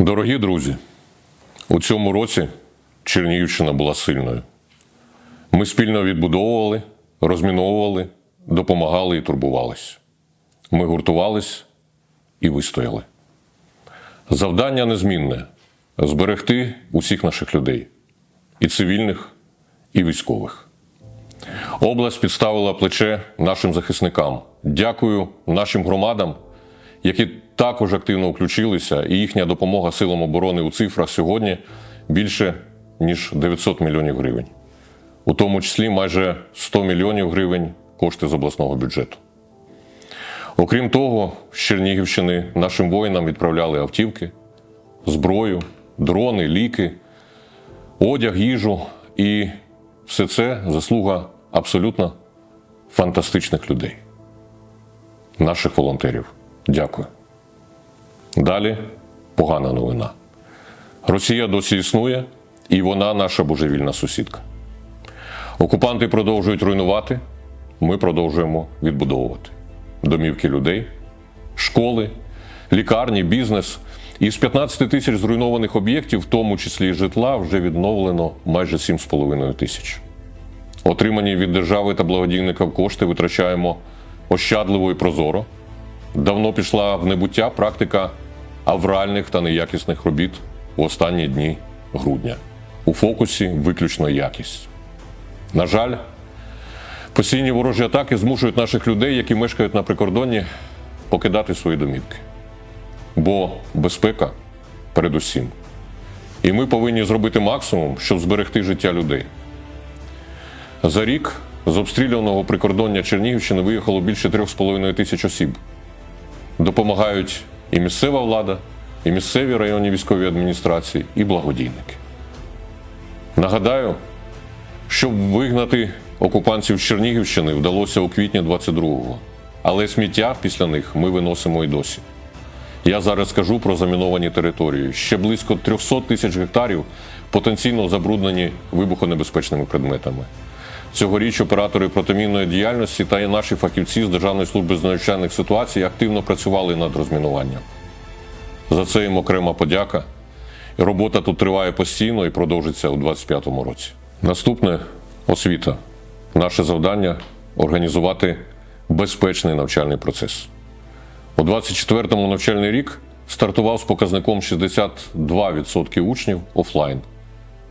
Дорогі друзі, у цьому році Чернігівщина була сильною. Ми спільно відбудовували, розміновували, допомагали і турбувались. Ми гуртувались і вистояли. Завдання незмінне зберегти усіх наших людей і цивільних, і військових. Область підставила плече нашим захисникам. Дякую нашим громадам, які також активно включилися, і їхня допомога силам оборони у цифрах сьогодні більше ніж 900 мільйонів гривень, у тому числі майже 100 мільйонів гривень кошти з обласного бюджету. Окрім того, з Чернігівщини нашим воїнам відправляли автівки, зброю, дрони, ліки, одяг, їжу. І все це заслуга абсолютно фантастичних людей, наших волонтерів. Дякую. Далі погана новина. Росія досі існує, і вона наша божевільна сусідка. Окупанти продовжують руйнувати, ми продовжуємо відбудовувати домівки людей, школи, лікарні, бізнес. Із 15 тисяч зруйнованих об'єктів, в тому числі і житла, вже відновлено майже 7,5 тисяч. Отримані від держави та благодійників кошти витрачаємо ощадливо і прозоро. Давно пішла в небуття практика авральних та неякісних робіт у останні дні грудня. У фокусі виключно якість. На жаль, постійні ворожі атаки змушують наших людей, які мешкають на прикордонні, покидати свої домівки. Бо безпека передусім. І ми повинні зробити максимум, щоб зберегти життя людей. За рік з обстрілюваного прикордоння Чернігівщини виїхало більше 3,5 тисяч осіб. Допомагають і місцева влада, і місцеві районні військові адміністрації, і благодійники. Нагадаю, щоб вигнати окупантів з Чернігівщини вдалося у квітні 22-го, але сміття після них ми виносимо і досі. Я зараз скажу про заміновані території. Ще близько 300 тисяч гектарів потенційно забруднені вибухонебезпечними предметами. Цьогоріч оператори протимінної діяльності та і наші фахівці з Державної служби з надзвичайних ситуацій активно працювали над розмінуванням. За це їм окрема подяка. Робота тут триває постійно і продовжиться у 2025 році. Наступне освіта. Наше завдання організувати безпечний навчальний процес. У 24-му навчальний рік стартував з показником 62% учнів офлайн,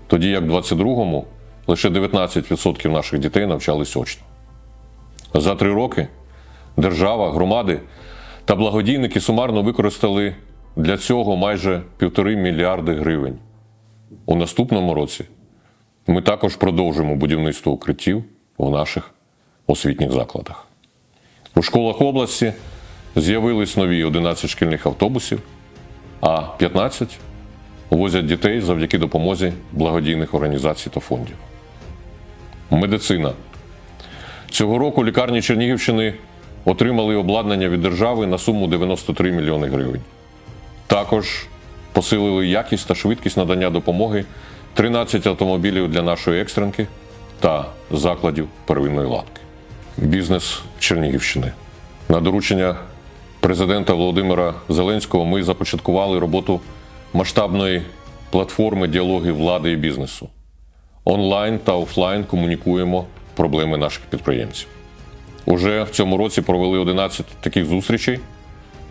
тоді як в 22-му лише 19% наших дітей навчались очно. За три роки держава, громади та благодійники сумарно використали для цього майже півтори мільярди гривень. У наступному році ми також продовжимо будівництво укриттів в наших освітніх закладах. У школах області з'явились нові 11 шкільних автобусів, а 15 возять дітей завдяки допомозі благодійних організацій та фондів. Медицина. Цього року лікарні Чернігівщини отримали обладнання від держави на суму 93 мільйони гривень. Також посилили якість та швидкість надання допомоги 13 автомобілів для нашої екстренки та закладів первинної ланки. Бізнес Чернігівщини. На доручення президента Володимира Зеленського ми започаткували роботу масштабної платформи діалогів влади і бізнесу. Онлайн та офлайн комунікуємо проблеми наших підприємців. Уже в цьому році провели 11 таких зустрічей.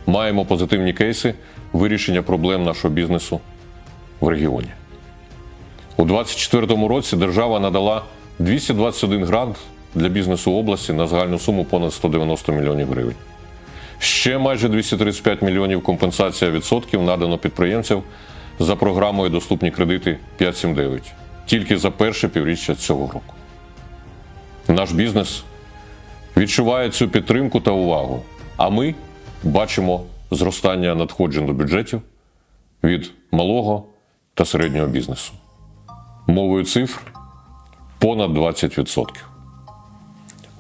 Маємо позитивні кейси вирішення проблем нашого бізнесу в регіоні. У 2024 році держава надала 221 грант для бізнесу області на загальну суму понад 190 мільйонів гривень. Ще майже 235 мільйонів компенсація відсотків надано підприємцям за програмою Доступні кредити 579 тільки за перше півріччя цього року. Наш бізнес відчуває цю підтримку та увагу, а ми бачимо зростання надходжень до бюджетів від малого та середнього бізнесу. Мовою цифр понад 20%.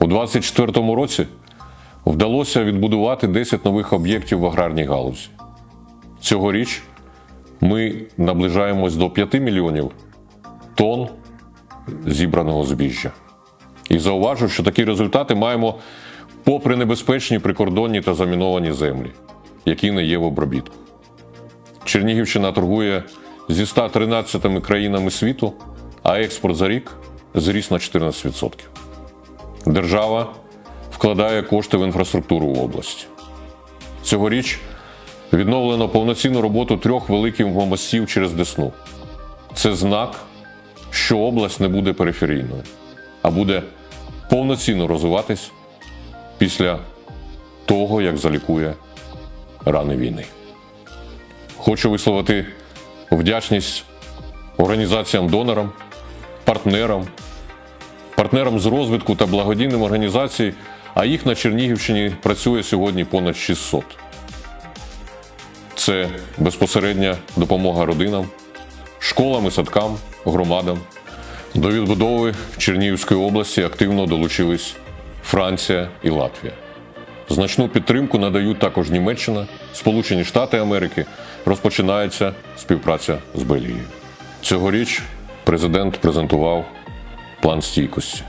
У 2024 році вдалося відбудувати 10 нових об'єктів в аграрній галузі. Цьогоріч ми наближаємось до 5 мільйонів тонн зібраного збіжжя. І зауважу, що такі результати маємо попри небезпечні прикордонні та заміновані землі, які не є в обробітку. Чернігівщина торгує зі 113 країнами світу, а експорт за рік зріс на 14%. Держава вкладає кошти в інфраструктуру в області. Цьогоріч відновлено повноцінну роботу трьох великих мостів через Десну. Це знак, що область не буде периферійною, а буде повноцінно розвиватись після того, як залікує рани війни. Хочу висловити вдячність організаціям-донорам, партнерам, партнерам з розвитку та благодійним організацій, а їх на Чернігівщині працює сьогодні понад 600. Це безпосередня допомога родинам, школам і садкам, громадам. До відбудови Чернігівської області активно долучились Франція і Латвія. Значну підтримку надають також Німеччина, Сполучені Штати Америки. Розпочинається співпраця з Бельгією. Цьогоріч президент презентував план стійкості.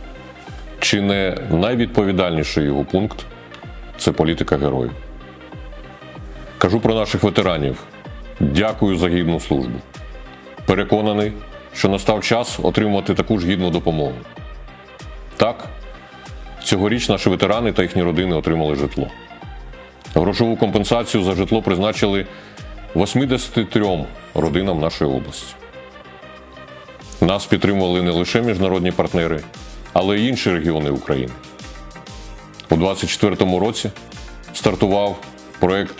Чи не найвідповідальніший його пункт це політика героїв. Кажу про наших ветеранів. Дякую за гідну службу. Переконаний, що настав час отримувати таку ж гідну допомогу. Так, цьогоріч наші ветерани та їхні родини отримали житло. Грошову компенсацію за житло призначили 83 родинам нашої області. Нас підтримували не лише міжнародні партнери, але й інші регіони України. У 2024 році стартував проект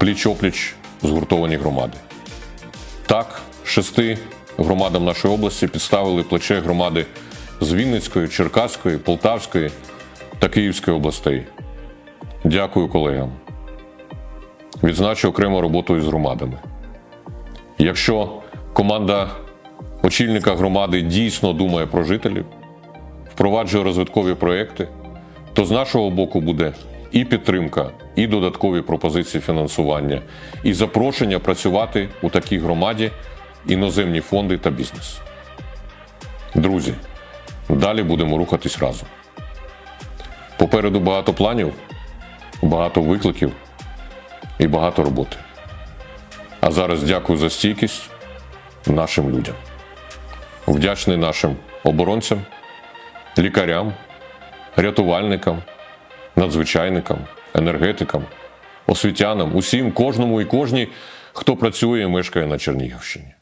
Пліч-опліч згуртовані громади. Так, шести громадам нашої області підставили плече громади з Вінницької, Черкаської, Полтавської та Київської областей. Дякую колегам. Відзначу окремо роботу із громадами. Якщо команда очільника громади дійсно думає про жителів, впроваджує розвиткові проекти, то з нашого боку буде і підтримка, і додаткові пропозиції фінансування, і запрошення працювати у такій громаді іноземні фонди та бізнес. Друзі, далі будемо рухатись разом. Попереду багато планів, багато викликів і багато роботи. А зараз дякую за стійкість нашим людям. Вдячний нашим оборонцям, лікарям, рятувальникам, надзвичайникам, енергетикам, освітянам, усім, кожному і кожній, хто працює і мешкає на Чернігівщині.